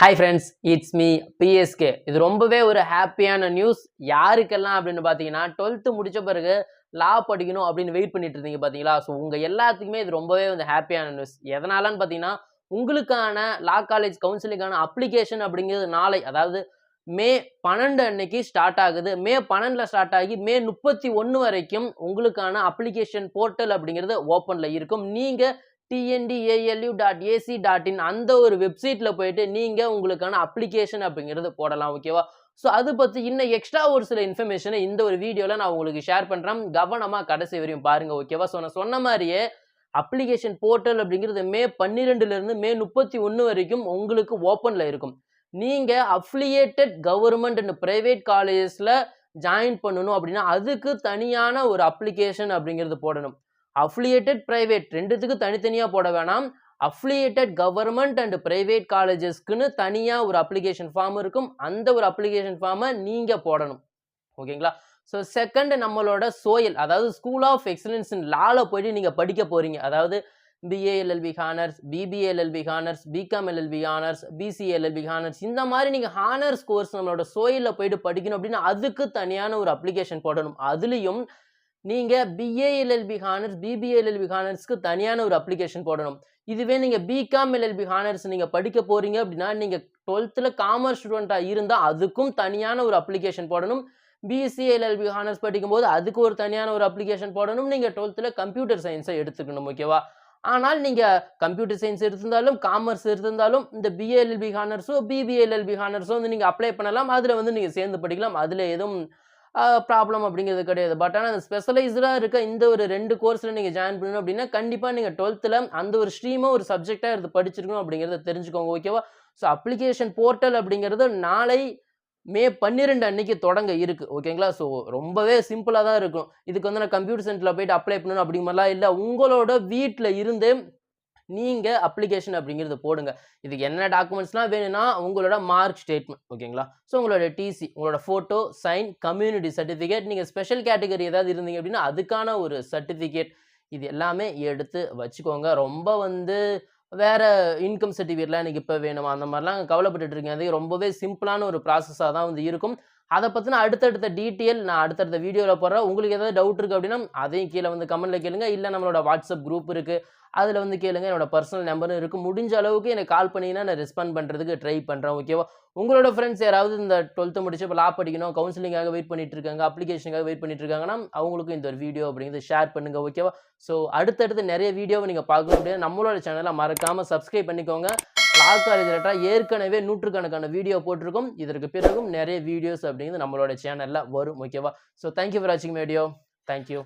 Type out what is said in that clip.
Hi friends it's me BSK இது ரொம்பவே ஒரு ஹாப்பியான நியூஸ் யாருக்கெல்லாம் அப்படின்னு பார்த்தீங்கன்னா டுவெல்த்து முடிச்ச பிறகு லா படிக்கணும் அப்படின்னு வெயிட் பண்ணிட்டு இருந்தீங்க பார்த்தீங்களா? ஸோ உங்கள் எல்லாத்துக்குமே இது ரொம்பவே வந்து ஹாப்பியான நியூஸ் எதனாலன்னு பார்த்தீங்கன்னா உங்களுக்கான லா காலேஜ் கவுன்சிலிங்கான அப்ளிகேஷன் அப்படிங்கிறது நாளை அதாவது மே பன்னெண்டு அன்னைக்கு ஸ்டார்ட் ஆகுது. மே பன்னெண்டில் ஸ்டார்ட் ஆகி மே முப்பத்தி ஒன்று வரைக்கும் உங்களுக்கான அப்ளிகேஷன் போர்ட்டல் அப்படிங்கிறது ஓப்பனில் இருக்கும். நீங்கள் TNDALU dot AC dot in அந்த ஒரு வெப்சைட்டில் போயிட்டு நீங்கள் உங்களுக்கான அப்ளிகேஷன் அப்படிங்கிறது போடலாம் ஓகேவா ஸோ அது பற்றி இன்னும் எக்ஸ்ட்ரா ஒரு சில இன்ஃபர்மேஷனை இந்த ஒரு வீடியோவில் நான் உங்களுக்கு ஷேர் பண்ணுறேன் கவனமாக கடைசி வரையும் பாருங்கள் ஓகேவா ஸோ நான் சொன்ன மாதிரியே அப்ளிகேஷன் போர்ட்டல் அப்படிங்கிறது மே பன்னிரெண்டுலேருந்து மே முப்பத்தி ஒன்று வரைக்கும் உங்களுக்கு ஓப்பனில் இருக்கும். நீங்கள் அஃப்ளியேட்டட் கவர்மெண்ட் அண்ட் ப்ரைவேட் காலேஜஸில் ஜாயின் பண்ணணும் அப்படின்னா அதுக்கு தனியான ஒரு அப்ளிகேஷன் அப்படிங்கிறது போடணும். அஃபிலியேட்டட் ப்ரைவேட் ரெண்டுத்துக்கு தனித்தனியாக போட வேணாம். அஃபிலியேட்டட் கவர்மெண்ட் அண்ட் ப்ரைவேட் காலேஜஸ்க்குன்னு தனியாக ஒரு அப்ளிகேஷன் ஃபார்ம் இருக்கும். அந்த ஒரு அப்ளிகேஷன் ஃபார்மை நீங்கள் போடணும். ஓகேங்களா? ஸோ செகண்ட் நம்மளோட சோயல் அதாவது ஸ்கூல் ஆஃப் எக்ஸலன்ஸ் இன் லால போயிட்டு நீங்கள் படிக்க போகிறீங்க அதாவது BALLB honours BBLLB honours BCom LLB honours BCLLB honours இந்த மாதிரி நீங்கள் ஹானர்ஸ் கோர்ஸ் நம்மளோட சோயிலில் போயிட்டு படிக்கணும் அப்படின்னா அதுக்கு தனியான ஒரு அப்ளிகேஷன் போடணும். அதுலேயும் நீங்கள் பிஏஎல்எல்பி ஹானர்ஸ் பிபிஎல்எல்பி ஹானர்ஸ்க்கு தனியான ஒரு அப்ளிகேஷன் போடணும். இதுவே நீங்கள் பிகாம் எல்எல்பி ஹானர்ஸ் நீங்கள் படிக்க போகிறீங்க அப்படின்னா நீங்கள் டுவெல்த்தில் காமர்ஸ் ஸ்டூடெண்ட்டாக இருந்தால் அதுக்கும் தனியான ஒரு அப்ளிகேஷன் போடணும். பிஎஸ்சி எல்எல்பி ஹானர்ஸ் படிக்கும்போது அதுக்கு ஒரு தனியான ஒரு அப்ளிகேஷன் போடணும். நீங்கள் டுவெல்த்தில் கம்ப்யூட்டர் சயின்ஸை எடுத்துக்கணும் ஓகேவா ஆனால் நீங்கள் கம்ப்யூட்டர் சயின்ஸ் எடுத்திருந்தாலும் காமர்ஸ் எடுத்திருந்தாலும் இந்த பிஏஎல்எல்பி ஹானர்ஸோ பிபிஎல்எல்பி ஹானர்ஸோ வந்து நீங்கள் அப்ளை பண்ணலாம். அதில் வந்து நீங்கள் சேர்ந்து படிக்கலாம். அதில் எதுவும் ப்ராப்ளம் அப்படிங்கிறது கிடையாது. பட் ஆனால் அந்த ஸ்பெஷலைஸ்டாக இருக்க இந்த ஒரு ரெண்டு கோர்ஸில் நீங்கள் ஜாயின் பண்ணணும் அப்படின்னா கண்டிப்பாக நீங்கள் டுவெல்த்தில் அந்த ஒரு ஸ்ட்ரீமாக ஒரு சப்ஜெக்டாக எடுத்து படிச்சிருக்கணும் அப்படிங்கிறத தெரிஞ்சுக்கோங்க ஓகேவா ஸோ அப்ளிகேஷன் போர்ட்டல் அப்படிங்கிறது நாளை மே பன்னிரெண்டு அன்னைக்கு தொடங்க இருக்குது ஓகேங்களா ஸோ ரொம்பவே சிம்பிளாக தான் இருக்கும். இதுக்கு வந்து நான் கம்ப்யூட்டர் சென்டரில் போயிட்டு அப்ளை பண்ணணும் அப்படிங்க மாதிரிலாம் இல்லை. உங்களோட வீட்டில் இருந்து நீங்கள் அப்ளிகேஷன் அப்படிங்கிறது போடுங்க. இதுக்கு என்ன டாக்குமெண்ட்ஸ்லாம் வேணும்னா உங்களோட மார்க் ஸ்டேட்மெண்ட் ஓகேங்களா ஸோ உங்களோட டிசி உங்களோட ஃபோட்டோ சைன் கம்யூனிட்டி சர்டிஃபிகேட் நீங்கள் ஸ்பெஷல் கேட்டகரி ஏதாவது இருந்தீங்க அப்படின்னா அதுக்கான ஒரு சர்டிஃபிகேட் இது எல்லாமே எடுத்து வச்சுக்கோங்க. ரொம்ப வந்து வேறு இன்கம் சர்டிஃபிகேட்லாம் எனக்கு இப்போ வேணுமா? அந்த மாதிரிலாம் கவலைப்பட்டுட்டு இருக்கேன் அது ரொம்பவே சிம்பிளான ஒரு ப்ராசஸாக தான் வந்து இருக்கும். அதை பற்றின அடுத்தடுத்த டீட்டெயில் நான் அடுத்தடுத்த வீடியோவில் போடுறேன். உங்களுக்கு ஏதாவது டவுட் இருக்குது அப்படின்னா அதையும் கீழே வந்து கமெண்ட்டில் கேளுங்க. இல்லை நம்மளோட வாட்ஸ்அப் குரூப் இருக்குது அதில் வந்து கேளுங்க. என்னோட பர்சனல் நம்பரும் இருக்குது முடிஞ்ச அளவுக்கு எனக்கு கால் பண்ணிங்கன்னா நான் ரெஸ்பாண்ட் பண்ணுறதுக்கு ட்ரை பண்ணுறேன் ஓகேவா உங்களோட ஃப்ரெண்ட்ஸ் யாராவது இந்த டுவெல்த்து முடிச்சு இப்போ லா படிக்கணும் கவுன்சிலிங்காக வெயிட் பண்ணிட்டு இருக்காங்க அப்ளிகேஷனுக்காக வெயிட் பண்ணிட்டு இருக்காங்கன்னா அவங்களுக்கும் இந்த ஒரு வீடியோ அப்படிங்கிறது ஷேர் பண்ணுங்கள் ஓகேவா ஸோ அடுத்தடுத்து நிறைய வீடியோவை நீங்கள் பார்க்கணும் அப்படின்னா நம்மளோட சேனலை மறக்காமல் சப்ஸ்கிரைப் பண்ணிக்கோங்க. லா காலேஜ் ஏற்கனவே நூற்றுக்கணக்கான வீடியோ போட்டிருக்கோம். இதற்கு பிறகும் நிறைய வீடியோஸ் அப்படிங்கிறது நம்மளோட சேனலில் வரும் ஓகேவா ஸோ தேங்க்யூ ஃபார் வாட்சிங் வீடியோ தேங்க்யூ